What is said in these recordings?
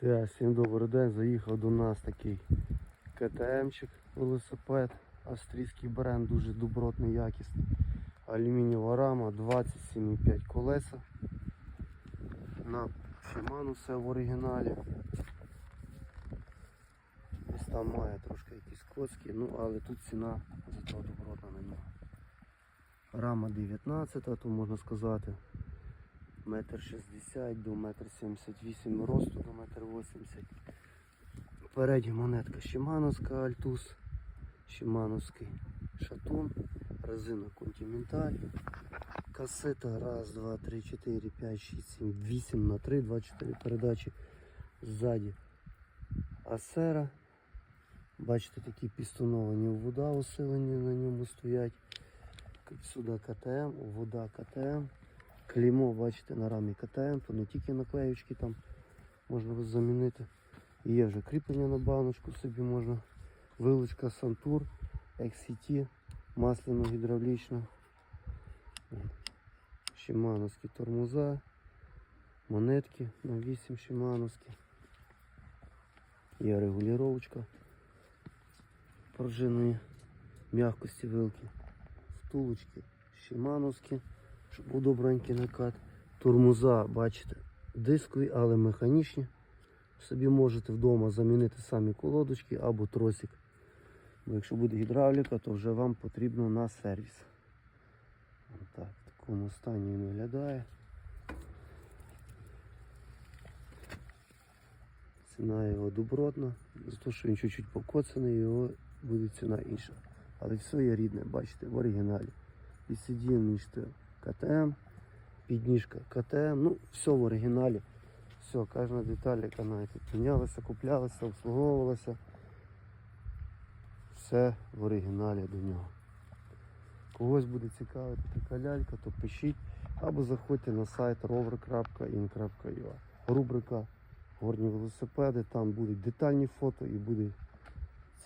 Так, всім добрий день. Заїхав до нас такий КТМчик велосипед. Австрійський бренд, дуже добротний, якісний. Алюмінієва рама, 27,5 колеса. На Shimano все в оригіналі. Ось там має трошки якісь коцки, ну але тут ціна зато добротна на нього. Рама 19, то можна сказати метр шістдесят до метр сімдесят вісім росту до метр вісімдесят. Передня монетка Шимановська Альтус, Шимановський шатун, резина Континенталь, касета раз, два, три, чотири, п'ять, шість, сім, вісім на три, два, чотири передачі ззаді. Асера. Бачите, такі пістоновані вода усилені на ньому стоять. Сюди КТМ, вода КТМ. Клеймо, бачите, на рамі КТМ, то не тільки наклеючки там можна замінити. Є вже кріплення на баночку, собі можна. Вилучка Сантур, XCT, масляно гідравлічна. Шимановські тормоза, монетки на 8 шимановські. Є регулювачка пружинної м'якості вилки. Втулочки шимановські був добренький накат. Тормоза, бачите, дискові, але механічні. Собі можете вдома замінити самі колодочки або тросик. Бо якщо буде гідравліка, то вже вам потрібно на сервіс. Так, в такому стані він виглядає. Ціна його добротна, за те, що він чуть-чуть покоцаний, його буде ціна інша. Але все є рідне, бачите, в оригіналі. І сидіння КТМ, підніжка КТМ, ну все в оригіналі. Все, кожна деталь, яка навіть тут мінялася, куплялася, обслуговувалася. Все в оригіналі до нього. Когось буде цікавити така лялька, то пишіть або заходьте на сайт rover.in.ua. Рубрика Горні велосипеди, там будуть детальні фото і будуть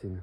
ціни.